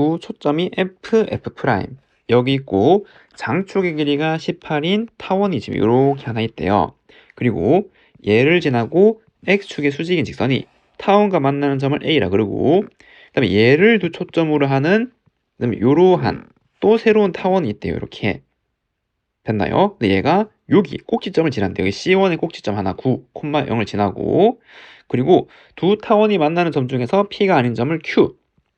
그리고 초점이 F, F 프라임 여기 있고 장축의 길이가 18인 타원이 지금 이렇게 하나 있대요. 그리고 얘를 지나고 X축의 수직인 직선이 타원과 만나는 점을 A라 그러고 그다음에 얘를 두 초점으로 하는 그다음에 이러한 또 새로운 타원이 있대요. 이렇게 됐나요? 근데 얘가 여기 꼭지점을 지난대 여기 C1의 꼭지점 하나 9, 0을 지나고 그리고 두 타원이 만나는 점 중에서 P가 아닌 점을 Q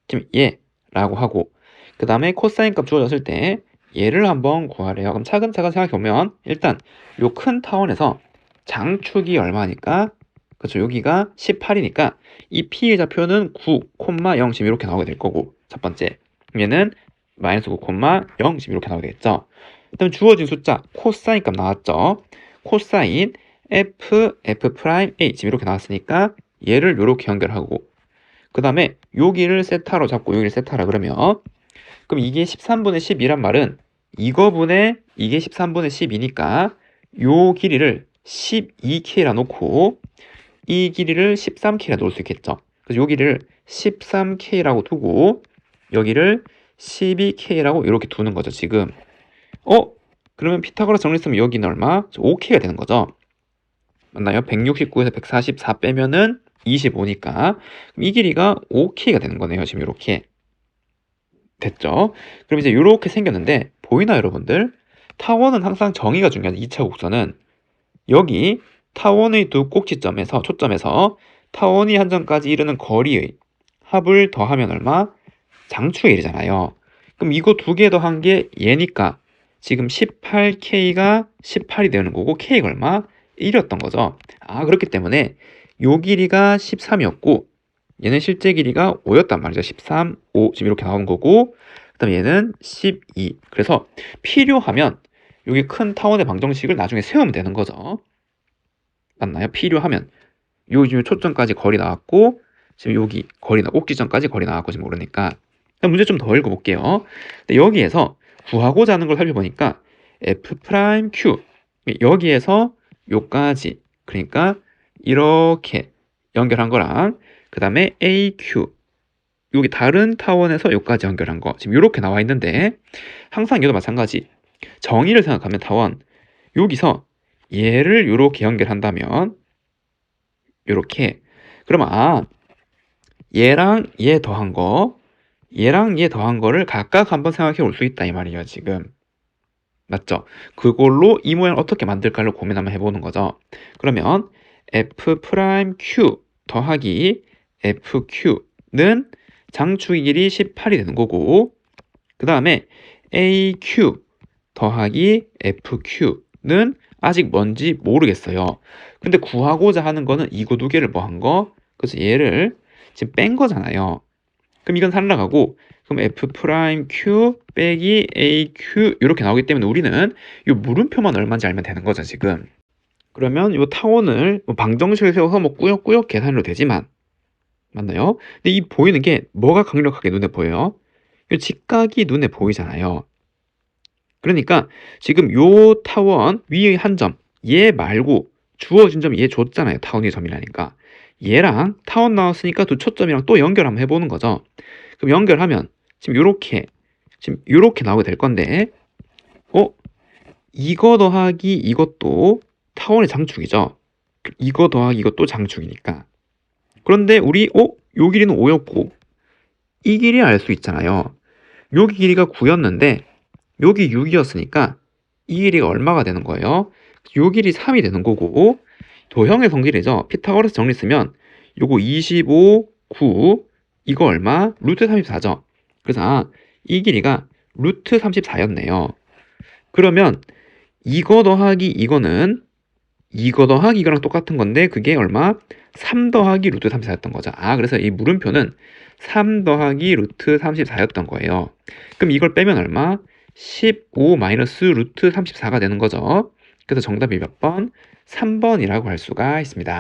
지금 얘 라고 하고 그 다음에 코사인 값 주어졌을 때 얘를 한번 구하래요. 그럼 차근차근 생각해 보면 일단 요 큰 타원에서 장축이 얼마니까 그렇죠. 여기가 18이니까 이 P의 좌표는 9, 0 지금 이렇게 나오게 될 거고 첫 번째 얘는 마이너스 9, 0 지금 이렇게 나오게 되겠죠. 그다음 주어진 숫자 코사인 값 나왔죠. 코사인 f f 프라임 a 지금 이렇게 나왔으니까 얘를 이렇게 연결하고 그 다음에 여기를 세타로 잡고 여기를 세타라 그러면 그럼 이게 13분의 10이란 말은 이거분의 이게 13분의 10이니까 요 길이를 12k라 놓고 이 길이를 13k라 놓을 수 있겠죠. 그래서 요 길이를 13k라고 두고 여기를 12k라고 이렇게 두는 거죠. 지금 어? 그러면 피타고라스 정리했으면 여기는 얼마? 5k가 되는 거죠. 맞나요? 169에서 144 빼면은 25니까 이 길이가 5k가 되는 거네요. 지금 이렇게 됐죠? 그럼 이제 이렇게 생겼는데 보이나 여러분들? 타원은 항상 정의가 중요한 2차 곡선은 여기 타원의 두 꼭지점에서 초점에서 타원이 한 점까지 이르는 거리의 합을 더하면 얼마? 장축의 일이잖아요. 그럼 이거 두 개 더한 게 얘니까 지금 18K가 18이 되는 거고 K가 얼마? 1이었던 거죠. 아 그렇기 때문에 요 길이가 13이었고 얘는 실제 길이가 5였단 말이죠. 13, 5 지금 이렇게 나온 거고 그 다음에 얘는 12 그래서 필요하면 여기 큰 타원의 방정식을 나중에 세우면 되는 거죠. 맞나요? 필요하면 요 지금 초점까지 거리 나왔고 지금 여기 거리 나 꼭지점까지 거리 나왔고 지금 모르니까 문제 좀 더 읽어볼게요. 여기에서 구하고자 하는 걸 살펴보니까 f 프라임 q 여기에서 요까지. 그러니까 이렇게 연결한 거랑 그 다음에 aq 여기 다른 타원에서 요까지 연결한 거. 지금 이렇게 나와 있는데 항상 이것도 마찬가지. 정의를 생각하면 타원. 여기서 얘를 이렇게 연결한다면 이렇게. 그러면 아 얘랑 얘 더한 거 얘랑 얘 더한 거를 각각 한번 생각해 볼수 있다 이 말이에요 지금 맞죠? 그걸로 이 모양 어떻게 만들까를 고민 한번 해보는 거죠 그러면 f 프라임 q 더하기 fq는 장축의 길이 18이 되는 거고 그 다음에 aq 더하기 fq는 아직 뭔지 모르겠어요 근데 구하고자 하는 거는 이거 두 개를 뭐 한 거? 그래서 얘를 지금 뺀 거잖아요 그럼 이건 살아가고 그럼 f 프라임 q 빼기 a q 이렇게 나오기 때문에 우리는 이 물음표만 얼마인지 알면 되는 거죠 지금 그러면 이 타원을 뭐 방정식을 세워서 뭐 꾸역꾸역 계산해도 되지만 맞나요? 근데 이 보이는 게 뭐가 강력하게 눈에 보여요? 이 직각이 눈에 보이잖아요 그러니까 지금 요 타원 위의 한 점 얘 말고 주어진 점 얘 줬잖아요 타원 의 점이라니까 얘랑 타원 나왔으니까 두 초점이랑 또 연결 한번 해보는 거죠. 그럼 연결하면 지금 요렇게 지금 요렇게 나오게 될 건데 어? 이거 더하기 이것도 타원의 장축이죠. 이거 더하기 이것도 장축이니까. 그런데 우리 어? 요 길이는 5였고 이 길이 알 수 있잖아요. 여기 길이가 9였는데 여기 6이었으니까 이 길이가 얼마가 되는 거예요? 요 길이 3이 되는 거고 도형의 성질이죠. 피타고라스 정리 쓰면 요거 25, 9 이거 얼마? 루트 34죠. 그래서 아, 이 길이가 루트 34였네요. 그러면 이거 더하기 이거는 이거 더하기 이거랑 똑같은 건데 그게 얼마? 3 더하기 루트 34였던 거죠. 아 그래서 이 물음표는 3 더하기 루트 34였던 거예요. 그럼 이걸 빼면 얼마? 15 마이너스 루트 34가 되는 거죠. 그래서 정답이 몇 번? 3번이라고 할 수가 있습니다.